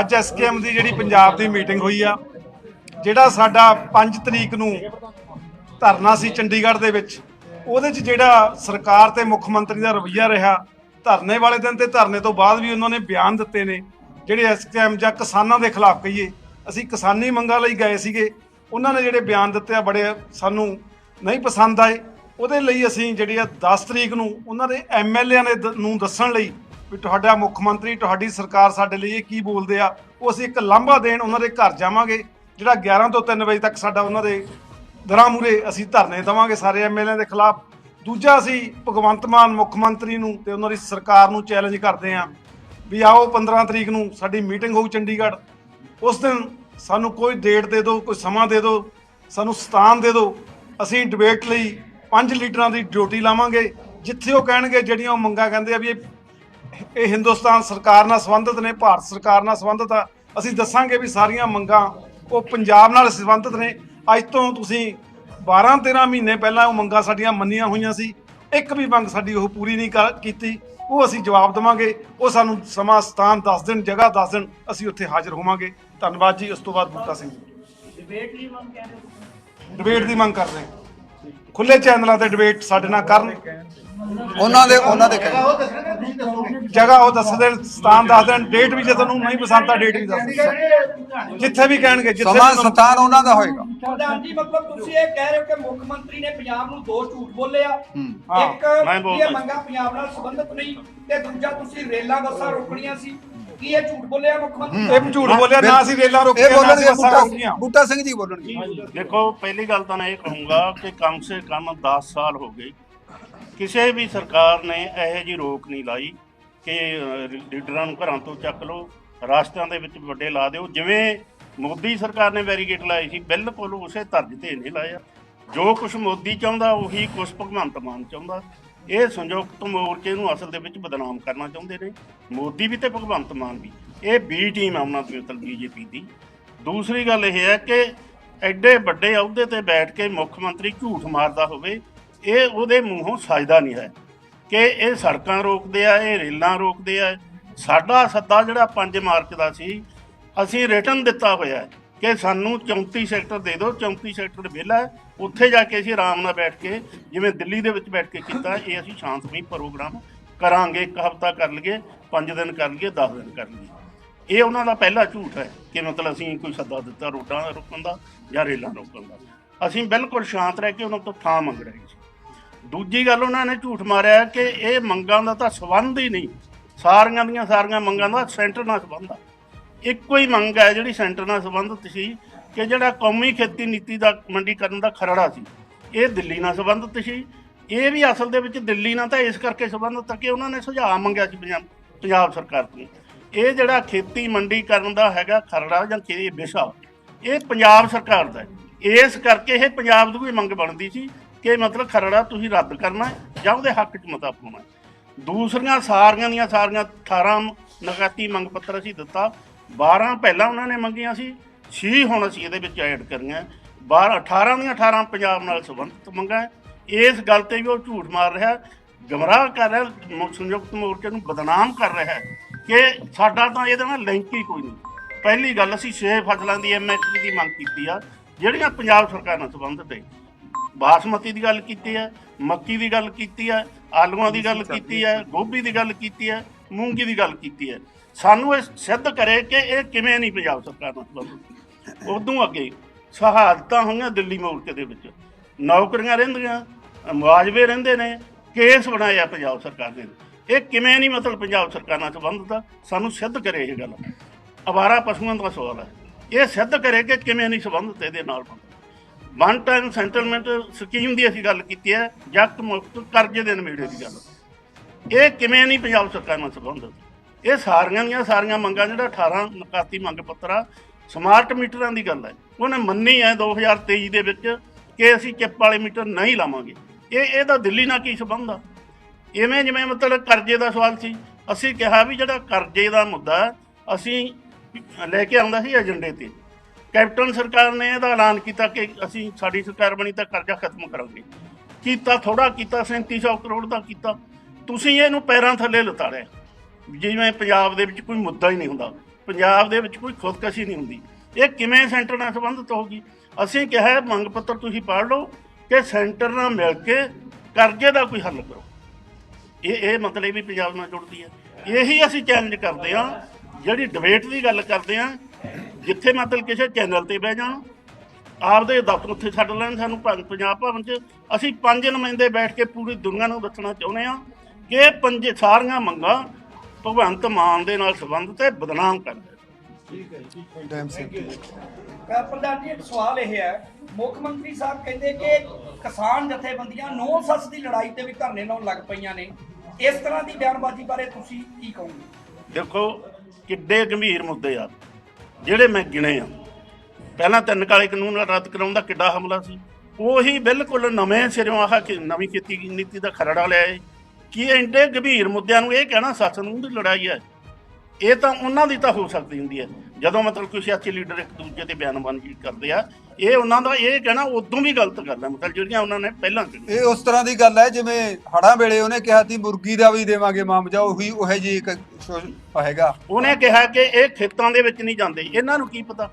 ਅੱਜ ਐਸਕੇਐਮ ਦੀ ਜਿਹੜੀ ਪੰਜਾਬ ਦੀ ਮੀਟਿੰਗ ਹੋਈ ਆ, ਜਿਹੜਾ ਸਾਡਾ 5 ਤਰੀਕ ਨੂੰ ਧਰਨਾ ਸੀ ਚੰਡੀਗੜ੍ਹ ਦੇ ਵਿੱਚ, ਉਹਦੇ 'ਚ ਜਿਹੜਾ ਸਰਕਾਰ ਤੇ ਮੁੱਖ ਮੰਤਰੀ ਦਾ ਰਵੱਈਆ ਰਿਹਾ, ਧਰਨੇ ਵਾਲੇ ਦਿਨ ਤੇ ਧਰਨੇ ਤੋਂ ਬਾਅਦ ਵੀ ਉਹਨਾਂ ਨੇ ਬਿਆਨ ਦਿੱਤੇ ਨੇ, ਜਿਹੜੇ ਐਸਕੇਐਮ ਜਾਂ ਕਿਸਾਨਾਂ ਦੇ ਖਿਲਾਫ ਕਹੀਏ, ਅਸੀਂ ਕਿਸਾਨੀ ਮੰਗਾਂ ਲਈ ਗਏ ਸੀਗੇ, ਉਹਨਾਂ ਨੇ ਜਿਹੜੇ ਬਿਆਨ ਦਿੱਤੇ ਆ, ਬੜੇ ਸਾਨੂੰ ਨਹੀਂ ਪਸੰਦ ਆਏ, ਉਹਦੇ ਲਈ ਅਸੀਂ ਜਿਹੜੀ ਆ 10 ਤਰੀਕ ਨੂੰ ਉਹਨਾਂ ਦੇ ਐਮਐਲਏ ਨੇ ਦ- ਨੂੰ ਦੱਸਣ ਲਈ ਵੀ ਤੁਹਾਡਾ ਮੁੱਖ ਮੰਤਰੀ, ਤੁਹਾਡੀ ਸਰਕਾਰ ਸਾਡੇ ਲਈ ਇਹ ਕੀ ਬੋਲਦੇ ਆ, ਉਹ ਅਸੀਂ ਇੱਕ ਲਾਂਭਾ ਦੇਣ ਉਹਨਾਂ ਦੇ ਘਰ ਜਾਵਾਂਗੇ, ਜਿਹੜਾ 11 ਤੋਂ 3 ਵਜੇ ਤੱਕ ਸਾਡਾ ਉਹਨਾਂ ਦੇ ਦਰਾਂ ਮੂਰੇ ਅਸੀਂ ਧਰਨੇ ਦੇਵਾਂਗੇ ਸਾਰੇ ਐਮਐਲਏ ਦੇ ਖਿਲਾਫ। ਦੂਜਾ ਅਸੀਂ ਭਗਵੰਤ ਮਾਨ ਮੁੱਖ ਮੰਤਰੀ ਨੂੰ ਤੇ ਉਹਨਾਂ ਦੀ ਸਰਕਾਰ ਨੂੰ ਚੈਲੰਜ ਕਰਦੇ ਆਂ ਵੀ ਆਓ 15 ਤਰੀਕ ਨੂੰ ਸਾਡੀ ਮੀਟਿੰਗ ਹੋਊ ਚੰਡੀਗੜ੍ਹ। ਉਸ ਦਿਨ ਸਾਨੂੰ ਕੋਈ ਡੇਟ ਦੇ ਦਿਓ, ਕੋਈ ਸਮਾਂ ਦੇ ਦਿਓ, ਸਾਨੂੰ ਸਥਾਨ ਦੇ ਦਿਓ। ਅਸੀਂ ਡਿਬੇਟ ਲਈ ਪੰਜ ਲੀਡਰਾਂ ਦੀ ਡਿਊਟੀ ਲਾਵਾਂਗੇ, ਜਿੱਥੇ ਉਹ ਕਹਿਣਗੇ, ਜਿਹੜੀਆਂ ਉਹ ਮੰਗਾਂ ਕਹਿੰਦੇ ਆ ਵੀ ਇਹ ਇਹ ਹਿੰਦੁਸਤਾਨ ਸਰਕਾਰ ਨਾਲ ਸੰਬੰਧਿਤ ਨੇ ਭਾਰਤ ਸਰਕਾਰ ਨਾਲ ਸੰਬੰਧਿਤ ਆ। ਅਸੀਂ ਦੱਸਾਂਗੇ ਵੀ ਸਾਰੀਆਂ ਮੰਗਾਂ ਉਹ ਪੰਜਾਬ ਨਾਲ ਸੰਬੰਧਿਤ ਨੇ। ਅੱਜ ਤੋਂ ਤੁਸੀਂ 12 13 ਮਹੀਨੇ ਪਹਿਲਾਂ ਉਹ ਮੰਗਾਂ ਸਾਡੀਆਂ ਮੰਨੀਆਂ ਹੋਈਆਂ ਸੀ। ਇੱਕ ਵੀ ਮੰਗ ਸਾਡੀ ਉਹ ਪੂਰੀ ਨਹੀਂ ਕਰ- ਕੀਤੀ। ਉਹ ਅਸੀਂ ਜਵਾਬ ਦੇਵਾਂਗੇ। ਉਹ ਸਾਨੂੰ ਸਮਾਂ ਸਥਾਨ ਦੱਸ ਦੇਣ ਜਗ੍ਹਾ ਦੱਸ ਦੇਣ ਅਸੀਂ ਉੱਥੇ ਹਾਜ਼ਰ ਹੋਵਾਂਗੇ। ਧੰਨਵਾਦ ਜੀ। ਉਸ ਤੋਂ ਬਾਅਦ ਬੂਟਾ ਸਿੰਘ ਡਿਬੇਟ ਦੀ ਮੰਗ ਕਰਦੇ ਖੁੱਲੇ ਚੈਨਲਾਂ ਤੇ ਡਿਬੇਟ ਸਾਡੇ ਨਾਲ ਕਰਨ। ਉਹਨਾਂ ਦੇ ਉਹਨਾਂ ਦੇ ਕਹਿਣ। ਜਗ੍ਹਾ ਉਹ ਦੱਸ ਦੇਣ ਸਥਾਨ ਦੱਸ ਦੇਣ ਡੇਟ ਵੀ ਜੇ ਤੁਹਾਨੂੰ ਨਹੀਂ ਪਸੰਦ ਤਾਂ ਡੇਟ ਵੀ ਦੱਸ ਦੇਣ ਜਿੱਥੇ ਵੀ ਕਹਿਣਗੇ ਜਿੱਥੇ ਸਮਾਂ ਵੀ ਤੁਹਾਨੂੰ- ਸਥਾਨ ਉਹਨਾਂ ਦਾ ਹੋਏਗਾ। ਪ੍ਰਧਾਨ ਜੀ ਮਤਲਬ ਤੁਸੀਂ ਇਹ ਕਹਿ ਰਹੇ ਹੋ ਕਿ ਮੁੱਖ ਮੰਤਰੀ ਨੇ ਪੰਜਾਬ ਨੂੰ ਦੋ ਝੂਠ ਬੋਲੇ ਆ ਇੱਕ ਇਹ। ਮੰਗਾ ਪੰਜਾਬ ਨਾਲ ਸੰਬੰਧਿਤ ਨਹੀਂ ਤੇ ਦੂਜਾ ਤੁਸੀਂ ਰੇਲਾਂ ਬੱਸਾਂ ਰੋਕਣੀਆਂ ਸੀ। ਕੀ ਇਹ ਝੂਠ ਬੋਲਿਆ ਮੁੱਖ ਮੰਤਰੀ? ਇਹ ਝੂਠ ਬੋਲਿਆ ਨਾ ਅਸੀਂ ਰੇਲਾਂ ਇਹ ਰੋਕੀਆਂ ਨਾ ਬੋਲਣਗੇ ਅਸੀਂ ਬੱਸਾਂ ਬੂਟਾ ਰੋਕੀਆਂ। ਬੂਟਾ ਸਿੰਘ ਜੀ ਬੋਲਣਗੇ। ਦੇਖੋ ਪਹਿਲੀ ਗੱਲ ਤਾਂ ਮੈਂ ਇਹ ਕਹੂੰਗਾ ਕਿ ਕਮ ਸੇ ਕਮ 10 ਸਾਲ ਹੋ ਗਏ। ਕਿਸੇ ਵੀ ਸਰਕਾਰ ਨੇ ਇਹੋ ਜੀ ਰੋਕ ਨਹੀਂ ਲਾਈ ਕਿ ਲੀਡਰਾਂ ਨੂੰ ਘਰਾਂ ਤੋਂ ਚੱਕ ਲਓ ਰਾਸਤਿਆਂ ਦੇ ਵਿੱਚ ਵੱਡੇ ਲਾ ਦਿਓ। ਜਿਵੇਂ ਮੋਦੀ ਸਰਕਾਰ ਨੇ ਬੈਰੀਕੇਡ ਲਾਏ ਸੀ ਬਿਲਕੁਲ ਉਸੇ ਤਰਜ਼ ਤੇ ਨਹੀਂ ਲਾਇਆ। ਜੋ ਕੁਝ ਮੋਦੀ ਚਾਹੁੰਦਾ ਉਹੀ ਕੁਝ ਭਗਵੰਤ ਮਾਨ ਚਾਹੁੰਦਾ। ਇਹ ਸੰਯੁਕਤ ਮੋਰਚੇ ਨੂੰ ਅਸਲ ਦੇ ਵਿੱਚ ਬਦਨਾਮ ਕਰਨਾ ਚਾਹੁੰਦੇ ਨੇ। ਮੋਦੀ ਵੀ ਤੇ ਭਗਵੰਤ ਮਾਨ ਵੀ। ਇਹ ਬੀ ਟੀਮ ਆ ਉਹਨਾਂ ਦੀ, ਮਤਲਬ ਬੀਜੇਪੀ ਦੀ। ਦੂਸਰੀ ਗੱਲ ਇਹ ਹੈ ਕਿ ਐਡੇ ਵੱਡੇ ਅਹੁਦੇ ਤੇ ਬੈਠ ਕੇ ਮੁੱਖ ਮੰਤਰੀ ਝੂਠ ਮਾਰਦਾ ਹੋਵੇ, ਇਹ ਉਹਦੇ ਮੂੰਹੋਂ ਸਜਦਾ ਨਹੀਂ ਹੈ। ਕਿ ਇਹ ਸੜਕਾਂ ਰੋਕਦੇ ਆ, ਇਹ ਰੇਲਾਂ ਰੋਕਦੇ ਆ। ਸਾਡਾ ਸੱਦਾ ਜਿਹੜਾ 5 ਮਾਰਚ ਦਾ ਸੀ, ਅਸੀਂ ਰਿਟਰਨ ਦਿੱਤਾ ਹੋਇਆ ਕਿ ਸਾਨੂੰ 34 ਸੈਕਟਰ ਦੇ ਦਿਓ 34 ਸੈਕਟਰ ਵਿਹਲਾ ਉੱਥੇ ਜਾ ਕੇ ਅਸੀਂ ਆਰਾਮ ਨਾਲ ਬੈਠ ਕੇ ਜਿਵੇਂ ਦਿੱਲੀ ਦੇ ਵਿੱਚ ਬੈਠ ਕੇ ਕੀਤਾ, ਇਹ ਅਸੀਂ ਸ਼ਾਂਤਮਈ ਪ੍ਰੋਗਰਾਮ ਕਰਾਂਗੇ, ਇੱਕ ਹਫ਼ਤਾ ਕਰ ਲਈਏ 5 ਦਿਨ ਕਰ ਲਈਏ 10 ਦਿਨ ਕਰ ਲਈਏ। ਇਹ ਉਹਨਾਂ ਦਾ ਪਹਿਲਾ ਝੂਠ ਹੈ ਕਿ ਮਤਲਬ ਅਸੀਂ ਕੋਈ ਸੱਦਾ ਦਿੱਤਾ ਰੋਡਾਂ ਰੋਕਣ ਦਾ ਜਾਂ ਰੇਲਾਂ ਰੋਕਣ ਦਾ। ਅਸੀਂ ਬਿਲਕੁਲ ਸ਼ਾਂਤ ਰਹਿ ਕੇ ਉਹਨਾਂ ਤੋਂ ਥਾਂ ਮੰਗ ਰਹੇ ਸੀ। ਦੂਜੀ ਗੱਲ ਉਹਨਾਂ ਨੇ ਝੂਠ ਮਾਰਿਆ ਕਿ ਇਹ ਮੰਗਾਂ ਦਾ ਤਾਂ ਸੰਬੰਧ ਹੀ ਨਹੀਂ। ਸਾਰੀਆਂ ਦੀਆਂ ਸਾਰੀਆਂ ਮੰਗਾਂ ਦਾ ਸੈਂਟਰ ਨਾਲ ਸੰਬੰਧ ਆ। ਇੱਕੋ ਹੀ ਮੰਗ ਹੈ ਜਿਹੜੀ ਸੈਂਟਰ ਨਾਲ ਸੰਬੰਧਿਤ ਸੀ ਕਿ ਜਿਹੜਾ ਕੌਮੀ ਖੇਤੀ ਨੀਤੀ ਦਾ ਮੰਡੀਕਰਨ ਦਾ ਖਰੜਾ ਸੀ, ਇਹ ਦਿੱਲੀ ਨਾਲ ਸੰਬੰਧਿਤ ਸੀ। ਇਹ ਵੀ ਅਸਲ ਦੇ ਵਿੱਚ ਦਿੱਲੀ ਨਾਲ ਤਾਂ ਇਸ ਕਰਕੇ ਸੰਬੰਧਿਤ ਹੈ ਕਿ ਉਹਨਾਂ ਨੇ ਸੁਝਾਅ ਮੰਗਿਆ ਸੀ ਪੰਜਾਬ ਸਰਕਾਰ ਤੋਂ। ਇਹ ਜਿਹੜਾ ਖੇਤੀ ਮੰਡੀਕਰਨ ਦਾ ਹੈਗਾ ਖਰੜਾ ਜਾਂ ਖੇ ਵਿਸ਼ਾ, ਇਹ ਪੰਜਾਬ ਸਰਕਾਰ ਦਾ ਇਸ ਕਰਕੇ ਇਹ ਪੰਜਾਬ ਦੀ ਵੀ ਮੰਗ ਬਣਦੀ ਸੀ ਕਿ ਮਤਲਬ ਖਰੜਾ ਤੁਸੀਂ ਰੱਦ ਕਰਨਾ ਜਾਂ ਉਹਦੇ ਹੱਕ 'ਚ ਮਤਾ ਪਾਉਣਾ ਦੂਸਰੀਆਂ ਸਾਰੀਆਂ ਦੀਆਂ ਸਾਰੀਆਂ 18 ਨਗਾਤੀ ਮੰਗ ਪੱਤਰ ਅਸੀਂ ਦਿੱਤਾ। 12 ਪਹਿਲਾਂ ਉਹਨਾਂ ਨੇ ਮੰਗੀਆਂ ਸੀ। 6 ਹੁਣ ਅਸੀਂ ਇਹਦੇ ਵਿੱਚ ਐਡ ਕਰੀਆਂ। 12 18 ਦੀਆਂ 18 ਪੰਜਾਬ ਨਾਲ ਸੰਬੰਧਿਤ ਮੰਗਾਂ। ਇਸ ਗੱਲ ਤੇ ਵੀ ਉਹ ਝੂਠ ਮਾਰ ਰਿਹਾ ਗਮਰਾਹ ਕਰ ਰਿਹਾ ਸੰਯੁਕਤ ਮੋਰਚੇ ਨੂੰ ਬਦਨਾਮ ਕਰ ਰਿਹਾ ਕਿ ਸਾਡਾ ਤਾਂ ਇਹਦੇ ਨਾਲ ਲਿੰਕ ਹੀ ਕੋਈ ਨਹੀਂ। ਪਹਿਲੀ ਗੱਲ ਅਸੀਂ ਛੇ ਫਸਲਾਂ ਦੀ ਐਮਐਸਪੀ ਦੀ ਮੰਗ ਕੀਤੀ ਆ ਜਿਹੜੀਆਂ ਪੰਜਾਬ ਸਰਕਾਰ ਨਾਲ ਸੰਬੰਧਿਤ ਹੈ। ਬਾਸਮਤੀ ਦੀ ਗੱਲ ਕੀਤੀ ਹੈ ਮੱਕੀ ਦੀ ਗੱਲ ਕੀਤੀ ਹੈ ਆਲੂਆਂ ਦੀ ਗੱਲ ਕੀਤੀ ਹੈ ਗੋਭੀ ਦੀ ਗੱਲ ਕੀਤੀ ਹੈ ਮੂੰਗੀ ਦੀ ਗੱਲ ਕੀਤੀ ਹੈ। ਸਾਨੂੰ ਇਹ ਸਿੱਧ ਕਰੇ ਕਿ ਇਹ ਕਿਵੇਂ ਨਹੀਂ ਪੰਜਾਬ ਸਰਕਾਰ ਨਾਲ ਸੰਬੰਧਿਤ। ਉਦੋਂ ਅੱਗੇ ਸ਼ਹਾਦਤਾਂ ਹੋਈਆਂ ਦਿੱਲੀ ਮੋਰਚੇ ਦੇ ਵਿੱਚ। ਨੌਕਰੀਆਂ ਰਹਿੰਦੀਆਂ, ਮੁਆਵਜ਼ੇ ਰਹਿੰਦੇ ਨੇ, ਕੇਸ ਬਣਾਇਆ ਪੰਜਾਬ ਸਰਕਾਰ ਨੇ। ਇਹ ਕਿਵੇਂ ਨਹੀਂ ਮਤਲਬ ਪੰਜਾਬ ਸਰਕਾਰ ਨਾਲ ਸੰਬੰਧਿਤ ਆ? ਸਾਨੂੰ ਸਿੱਧ ਕਰੇ ਇਹ ਗੱਲ। ਅਵਾਰਾ ਪਸ਼ੂਆਂ ਦਾ ਸਵਾਲ ਹੈ ਇਹ ਸਿੱਧ ਕਰੇ ਕਿ ਕਿਵੇਂ ਨਹੀਂ ਸੰਬੰਧਿਤ ਇਹਦੇ ਨਾਲ ਵਨ ਟਾਈਮ ਸੈਂਟਲਮੈਂਟ ਸਕੀਮ ਦੀ ਅਸੀਂ ਗੱਲ ਕੀਤੀ ਹੈ, ਜੱਟ ਮੁਕਤ ਕਰਜ਼ੇ ਦੇ ਨਿਬੇੜੇ ਦੀ ਗੱਲ। ਇਹ ਕਿਵੇਂ ਨਹੀਂ ਪੰਜਾਬ ਸਰਕਾਰ ਨਾਲ ਸੰਬੰਧਿਤ? ਇਹ ਸਾਰੀਆਂ ਦੀਆਂ ਸਾਰੀਆਂ ਮੰਗਾਂ ਜਿਹੜਾ 18 ਨਕਾਤੀ ਮੰਗ ਪੱਤਰ ਆ ਸਮਾਰਟ ਮੀਟਰਾਂ ਦੀ ਗੱਲ ਹੈ। ਉਹਨੇ ਮੰਨੀ ਹੈ 2023 ਦੇ ਵਿੱਚ ਕਿ ਅਸੀਂ ਚਿੱਪ ਵਾਲੇ ਮੀਟਰ ਨਹੀਂ ਲਾਵਾਂਗੇ। ਇਹ, ਇਹਦਾ ਦਿੱਲੀ ਨਾਲ ਕੀ ਸੰਬੰਧ ਆ? ਇਵੇਂ ਜਿਵੇਂ ਮਤਲਬ ਕਰਜ਼ੇ ਦਾ ਸਵਾਲ ਸੀ। ਅਸੀਂ ਕਿਹਾ ਵੀ ਜਿਹੜਾ ਕਰਜ਼ੇ ਦਾ ਮੁੱਦਾ ਅਸੀਂ ਲੈ ਕੇ ਆਉਂਦਾ ਸੀ ਏਜੰਡੇ ਤੇ। ਕੈਪਟਨ ਸਰਕਾਰ ਨੇ ਇਹਦਾ ਐਲਾਨ ਕੀਤਾ ਕਿ ਅਸੀਂ, ਸਾਡੀ ਸਰਕਾਰ ਬਣੀ ਤਾਂ ਕਰਜ਼ਾ ਖਤਮ ਕਰਾਂਗੇ। ਕੀਤਾ ਥੋੜਾ ਕੀਤਾ 3700 ਕਰੋੜ ਦਾ ਕੀਤਾ। ਤੁਸੀਂ ਇਹਨੂੰ ਪੈਰਾਂ ਥੱਲੇ ਲਤਾੜਿਆ। ਜਿਵੇਂ ਪੰਜਾਬ ਦੇ ਵਿੱਚ ਕੋਈ ਮੁੱਦਾ ਹੀ ਨਹੀਂ ਹੁੰਦਾ। ਪੰਜਾਬ ਦੇ ਵਿੱਚ ਕੋਈ ਖੁਦਕਸ਼ੀ ਨਹੀਂ ਹੁੰਦੀ। ਇਹ ਕਿਵੇਂ ਸੈਂਟਰ ਨਾਲ ਸੰਬੰਧਿਤ ਹੋਗੀ ਅਸੀਂ ਕਿਹਾ ਮੰਗ ਪੱਤਰ ਤੁਸੀਂ ਪੜ੍ਹ ਲਓ ਕਿ ਸੈਂਟਰ ਨਾਲ ਮਿਲ ਕੇ ਕਰਜ਼ੇ ਦਾ ਕੋਈ ਹੱਲ ਕਰੋ। ਇਹ ਇਹ ਮਤਲਬ ਵੀ ਪੰਜਾਬ ਨਾਲ ਜੁੜਦੀ ਹੈ। ਇਹੀ ਅਸੀਂ ਚੈਲੰਜ ਕਰਦੇ ਹਾਂ, ਜਿਹੜੀ ਡਿਬੇਟ ਦੀ ਗੱਲ ਕਰਦੇ ਹਾਂ, ਜਿੱਥੇ ਮਤਲਬ ਕਿਸੇ ਚੈਨਲ ਤੇ ਬਹਿ ਜਾਣ, ਆਪਦੇ ਦਫ਼ਤਰ ਉੱਥੇ ਛੱਡ ਲੈਣ ਸਾਨੂੰ ਭੰ- ਪੰਜਾਬ ਭਵਨ 'ਚ। ਅਸੀਂ ਪੰਜ ਨੁਮਾਇੰਦੇ ਬੈਠ ਕੇ ਪੂਰੀ ਦੁਨੀਆ ਨੂੰ ਦੱਸਣਾ ਚਾਹੁੰਦੇ ਹਾਂ ਕਿ ਪੰਜ, ਸਾਰੀਆਂ ਮੰਗਾਂ ਭਗਵੰਤ ਮਾਨ ਦੇ ਨਾਲ ਸੰਬੰਧਿਤ ਹੈ ਬਦਨਾਮ ਕਰਦੇ ਡੈਮ ਸਿੰਘ ਅਹ ਪ੍ਰਧਾਨ ਜੀ ਇੱਕ ਸਵਾਲ ਇਹ ਹੈ ਮੁੱਖ ਮੰਤਰੀ ਸਾਹਿਬ ਕਹਿੰਦੇ ਕਿ ਕਿਸਾਨ ਜਥੇਬੰਦੀਆਂ ਨੌ ਸੱਸ ਦੀ ਲੜਾਈ ਤੇ ਵੀ ਧਰਨੇ ਲਾਉਣ ਲੱਗ ਪਈਆਂ ਨੇ। ਇਸ ਤਰ੍ਹਾਂ ਦੀ ਬਿਆਨਬਾਜ਼ੀ ਬਾਰੇ ਤੁਸੀਂ ਕੀ ਕਹੋਗੇ? ਦੇਖੋ ਕਿੱਡੇ ਗੰਭੀਰ ਮੁੱਦੇ ਆ। ਜਿਹੜੇ ਮੈਂ ਗਿਣੇ ਆ। ਪਹਿਲਾਂ ਤਿੰਨ ਕਾਲੇ ਕਾਨੂੰਨ ਰੱਦ ਕਰਾਉਣ ਦਾ ਕਿੱਡਾ ਹਮਲਾ ਸੀ। ਉਹੀ ਬਿਲਕੁਲ ਨਵੇਂ ਸਿਰੋਂ ਆਹ ਕਿ ਨਵੀਂ ਖੇਤੀ ਨੀਤੀ ਦਾ ਖਰੜਾ ਲਿਆ ਏ ਕੀ ਐਡੇ ਗੰਭੀਰ ਮੁੱਦਿਆਂ ਨੂੰ ਇਹ ਕਹਿਣਾ ਸੱਸ ਨੂੰ ਦੀ ਲੜਾਈ ਹੈ ਇਹ ਤਾਂ ਉਹਨਾਂ ਦੀ ਤਾਂ ਹੋ ਸਕਦੀ ਹੁੰਦੀ ਹੈ। ਜਦੋਂ ਮਤਲਬ ਕੋਈ ਸਿਆਸੀ ਲੀਡਰ ਇੱਕ ਦੂਜੇ ਤੇ ਬਿਆਨਬਾਜ਼ੀ ਕਰਦੇ ਆ ਇਹ ਉਹਨਾਂ ਦਾ ਇਹ ਕਹਿਣਾ ਉਦੋਂ ਵੀ ਗਲਤ ਗੱਲ ਹੈ ਮਤਲਬ ਜਿਹੜੀਆਂ ਉਹਨਾਂ ਨੇ ਪਹਿਲਾਂ ਇਹ ਉਸ ਤਰ੍ਹਾਂ ਦੀ ਗੱਲ ਹੈ ਜਿਵੇਂ ਹੜਾਂ ਵੇਲੇ ਉਹਨੇ ਕਿਹਾ ਸੀ ਮੁਰਗੀ ਦਾ ਵੀ ਦੇਵਾਂਗੇ ਮਾਮਜਾ ਉਹੀ ਉਹ ਜੀ ਇੱਕ ਹੈਗਾ। ਉਹਨੇ ਕਿਹਾ ਕਿ ਇਹ ਖੇਤਾਂ ਦੇ ਵਿੱਚ ਨਹੀਂ ਜਾਂਦੇ। ਇਹਨਾਂ ਨੂੰ ਕੀ ਪਤਾ?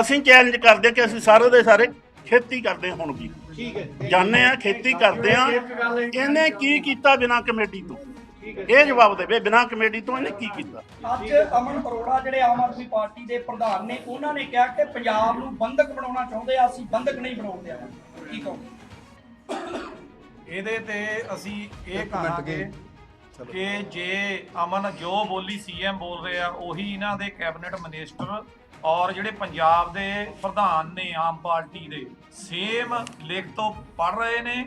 ਅਸੀਂ ਚੈਲੰਜ ਕਰਦੇ ਕਿ ਅਸੀਂ ਸਾਰੇ ਦੇ ਸਾਰੇ ਖੇਤੀ ਕਰਦੇ ਹੁਣ ਵੀ ਠੀਕ ਹੈ। ਜਾਣਦੇ ਆ ਖੇਤੀ ਕਰਦੇ ਆ। ਇਹਨੇ ਕੀ ਕੀਤਾ ਬਿਨਾਂ ਕਮੇਟੀ ਤੋਂ? ਇਹ ਜਵਾਬ ਦੇਵੇ ਬਿਨਾਂ ਕਮੇਟੀ ਤੋਂ ਇਹਨੇ ਕੀ ਕੀਤਾ? ਅੱਜ ਅਮਨ ਅਰੋੜਾ ਜਿਹੜੇ ਆਮ ਆਦਮੀ ਪਾਰਟੀ ਦੇ ਪ੍ਰਧਾਨ ਨੇ ਉਹਨਾਂ ਨੇ ਕਿਹਾ ਕਿ ਪੰਜਾਬ ਨੂੰ ਬੰਦਕ ਬਣਾਉਣਾ ਚਾਹੁੰਦੇ ਆ ਅਸੀਂ ਬੰਦਕ ਨਹੀਂ ਬਣਾਉਣ ਦੇਵਾਂਗੇ ਕੀ ਕਹੋਗੇ? ਇਹਦੇ ਤੇ ਅਸੀਂ ਇਹ ਕਹਾਂਗੇ। ਕਿ ਜੇ ਅਮਨ ਜੋ ਬੋਲੀ ਸੀਐਮ ਬੋਲ ਰਹੇ ਆ ਉਹੀ ਇਹਨਾਂ ਦੇ ਕੈਬਨਿਟ ਮਿਨਿਸਟਰ ਔਰ ਜਿਹੜੇ ਪੰਜਾਬ ਦੇ ਪ੍ਰਧਾਨ ਨੇ ਆਮ ਪਾਰਟੀ ਦੇ ਸੇਮ ਲਿਖ ਤੋਂ ਪੜ ਰਹੇ ਨੇ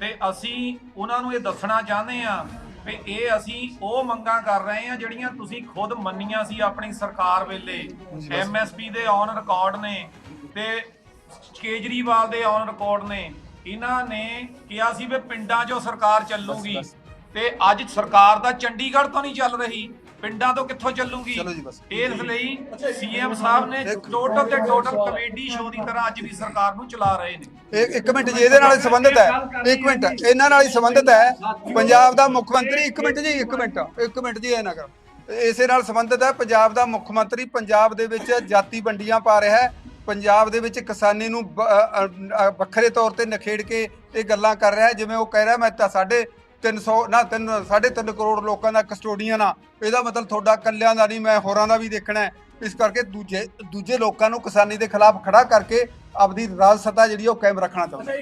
ਤੇ ਅਸੀਂ ਉਹਨਾਂ ਨੂੰ ਇਹ ਦੱਸਣਾ ਚਾਹੁੰਦੇ ਆ ਵੀ ਇਹ ਅਸੀਂ ਉਹ ਮੰਗਾਂ ਕਰ ਰਹੇ ਆ ਜਿਹੜੀਆਂ ਤੁਸੀਂ ਖੁਦ ਮੰਨੀਆਂ ਸੀ ਆਪਣੀ ਸਰਕਾਰ ਵੇਲੇ। ਐਮਐਸਪੀ ਦੇ ਔਨ ਰਿਕਾਰਡ ਨੇ ਤੇ ਕੇਜਰੀਵਾਲ ਦੇ ਔਨ ਰਿਕਾਰਡ ਨੇ। ਇਹਨਾਂ ਨੇ ਕਿਹਾ ਸੀ ਵੀ ਪਿੰਡਾਂ 'ਚੋਂ ਸਰਕਾਰ ਚੱਲੂਗੀ ਤੇ ਅੱਜ ਸਰਕਾਰ ਤਾਂ ਚੰਡੀਗੜ੍ਹ ਤੋਂ ਨਹੀਂ ਚੱਲ ਰਹੀ। ਪਿੰਡਾਂ ਤੋਂ ਕਿੱਥੋਂ ਚੱਲੂਗੀ? ਚਲੋ ਜੀ ਬਸ। ਇਸ ਲਈ ਸੀਐਮ ਸਾਹਿਬ ਨੇ ਟੋਟਲ ਤੇ ਟੋਟਲ ਕਮੇਡੀ ਸ਼ੋਅ ਦੀ ਤਰ੍ਹਾਂ ਅੱਜ ਵੀ ਸਰਕਾਰ ਨੂੰ ਚਲਾ ਰਹੇ ਨੇ। ਇੱਕ ਇੱਕ ਮਿੰਟ ਜੀ ਇਹਦੇ ਨਾਲ ਹੀ ਸੰਬੰਧਿਤ ਹੈ। ਇੱਕ ਮਿੰਟ ਇਹਨਾਂ ਨਾਲ ਹੀ ਸੰਬੰਧਿਤ ਹੈ। ਪੰਜਾਬ ਦਾ ਮੁੱਖ ਮੰਤਰੀ ਇੱਕ ਮਿੰਟ ਜੀ ਇੱਕ ਮਿੰਟ ਇੱਕ ਮਿੰਟ ਜੀ ਇਹ ਨਾ ਕਰ। ਇਸੇ ਨਾਲ ਸੰਬੰਧਿਤ ਹੈ ਪੰਜਾਬ ਦਾ ਮੁੱਖ ਮੰਤਰੀ ਪੰਜਾਬ ਦੇ ਵਿੱਚ ਜਾਤੀ ਵੰਡੀਆਂ ਪਾ ਰਿਹਾ ਹੈ। ਪੰਜਾਬ ਦੇ ਵਿੱਚ ਕਿਸਾਨੀ ਨੂੰ ਬ- ਅ- ਅ- ਵੱਖਰੇ ਤੌਰ ਤੇ ਨਖੇੜ ਕੇ ਇਹ ਗੱਲਾਂ ਕਰ ਰਿਹਾ ਹੈ। ਜਿਵੇਂ ਉਹ ਕਹਿ ਰਿਹਾ ਮੈਂ ਤਾਂ ਸਾਡੇ 300 ਨਾ 3 3.5 ਕਰੋੜ ਲੋਕਾਂ ਦਾ ਕਸਟੋਡੀਅਨ ਆ। ਇਹਦਾ ਮਤਲਬ ਤੁਹਾਡਾ ਕੱਲਿਆਂ ਦਾ ਨਹੀਂ, ਮੈਂ ਹੋਰਾਂ ਦਾ ਵੀ ਦੇਖਣਾ ਹੈ। ਇਸ ਕਰਕੇ ਦੂਜੇ ਦੂਜੇ ਲੋਕਾਂ ਨੂੰ ਕਿਸਾਨੀ ਦੇ ਖਿਲਾਫ ਖੜਾ ਕਰਕੇ ਆਪਦੀ ਰਾਜ ਸੱਤਾ ਜਿਹੜੀ ਉਹ ਕਾਇਮ ਰੱਖਣਾ ਚਾਹੁੰਦਾ।